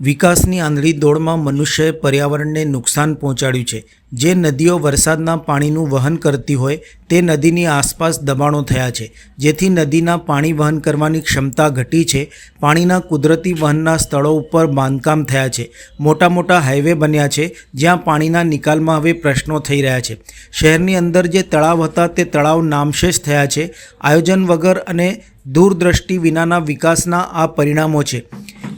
વિકાસની આંધળી દોડમાં મનુષ્યએ પર્યાવરણને નુકસાન પહોંચાડ્યું છે. જે નદીઓ વરસાદના પાણીનું વહન કરતી હોય, તે નદીની આસપાસ દબાણો થયા છે. જેથી નદીના પાણી વહન કરવાની ક્ષમતા ઘટી છે. પાણીના કુદરતી વહનના સ્થળો ઉપર બાંધકામ થયા છે. મોટા મોટા હાઈવે બન્યા છે, જ્યાં પાણીના નિકાલમાં હવે પ્રશ્નો થઈ રહ્યા છે. શહેરની અંદર જે તળાવ હતા, તે તળાવ નામશેષ થયા છે. આયોજન વગર અને દૂરદ્રષ્ટિ વિનાના વિકાસના આ પરિણામો છે.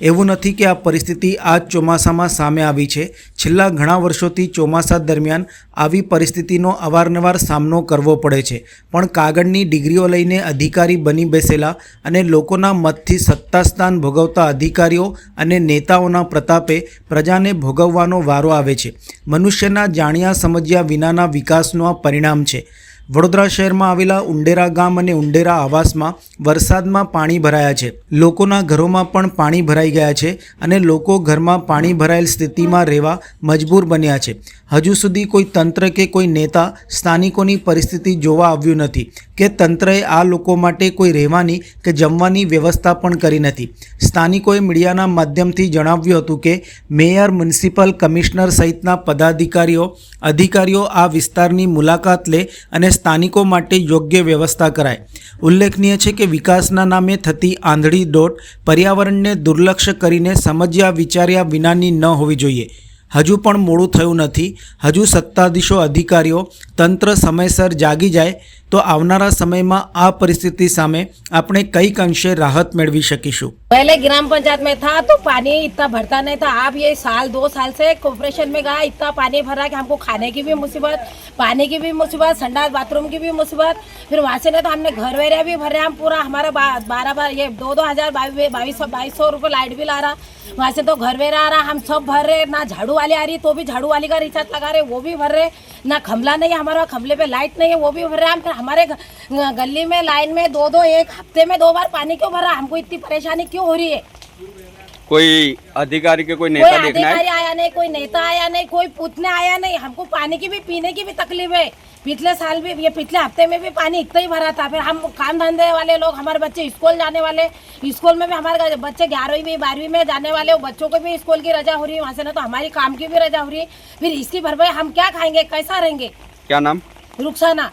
એવું નથી કે આ પરિસ્થિતિ આ ચોમાસામાં સામે આવી છે. છેલ્લા ઘણા વર્ષોથી ચોમાસા દરમિયાન આવી પરિસ્થિતિનો અવારનવાર સામનો કરવો પડે છે. પણ કાગળની ડિગ્રીઓ લઈને અધિકારી બની બેસેલા અને લોકોના મતથી સત્તાસ્થાન ભોગવતા અધિકારીઓ અને નેતાઓના પ્રતાપે પ્રજાને ભોગવવાનો વારો આવે છે. મનુષ્યના જાણ્યા સમજ્યા વિનાના વિકાસનું આ પરિણામ છે. વડોદરા શહેરમાં આવેલા ઉંડેરા ગામ અને ઉંડેરા આવાસમાં વરસાદમાં પાણી ભરાયા છે. લોકોના ઘરોમાં પણ પાણી ભરાઈ ગયા છે અને લોકો ઘરમાં પાણી ભરાયેલ સ્થિતિમાં રહેવા મજબૂર બન્યા છે. હજુ સુધી કોઈ તંત્ર કે કોઈ નેતા સ્થાનિકોની પરિસ્થિતિ જોવા આવ્યું નથી કે તંત્રએ આ લોકો માટે કોઈ રહેવાની કે જમવાની વ્યવસ્થા પણ કરી નથી. સ્થાનિકોએ મીડિયાના માધ્યમથી જણાવ્યું હતું કે, મેયર, મ્યુનિસિપલ કમિશનર સહિતના પદાધિકારીઓ, અધિકારીઓ આ વિસ્તારની મુલાકાત લે અને સ્થાનિકો માટે યોગ્ય વ્યવસ્થા કરાય. ઉલ્લેખનીય છે કે વિકાસના નામે થતી આંધળી દોટ પર્યાવરણને દુર્લક્ષ કરીને સમજ્યા વિચાર્યા વિનાની ન હોવી જોઈએ. હજુ પણ મોડું થયું નથી હજુ સત્તાધીશો અધિકારીઓ તંત્ર સમયસર જાગી જાય તો આવનારા સમયમાં આ પરિસ્થિતિ સામે આપણે કંઈક અંશે રાહત મેળવી શકીશું पहले ग्राम पंचायत में था तो पानी इतना भरता नहीं था अब ये साल दो साल से कॉर्पोरेशन में गया इतना पानी भरा कि हमको खाने की भी मुसीबत पानी की भी मुसीबत संडास बाथरूम की भी मुसीबत फिर वहाँ से नहीं तो हमने घर वगैरह भी भरे हम पूरा हमारा बा- बारह बार ये दो दो हजार बाईस सौ बाईस सौ रुपये लाइट बिल आ रहा वहाँ से तो घर वगैरह आ रहा हम सब भर रहे ना झाड़ू वाली आ रही तो भी झाड़ू वाली का रिचार्ज लगा रहे वो भी भर रहे ना खमला नहीं है हमारा खमले पे लाइट नहीं है वो भी भर रहे हम फिर हमारे घ- गली में लाइन में दो दो एक हफ्ते में दो बार पानी क्यों भरा हमको इतनी परेशानी क्यों हो रही है कोई अधिकारी के कोई कोई नेता देखना है अधिकारी आया नहीं कोई नेता आया नहीं कोई पूछने आया नहीं हमको पानी की भी पीने की भी तकलीफ है पिछले साल भी ये पिछले हफ्ते में भी पानी इतना ही भरा था फिर हम काम धंधे वाले लोग हमारे बच्चे स्कूल जाने वाले स्कूल में भी हमारे बच्चे ग्यारहवीं बारहवीं में जाने वाले वो बच्चों को भी स्कूल की रजा हो रही है वहाँ से ना तो हमारी काम की भी रजा हो रही है फिर इसकी भरपाई हम क्या खाएंगे कैसा रहेंगे क्या नाम रुखसाना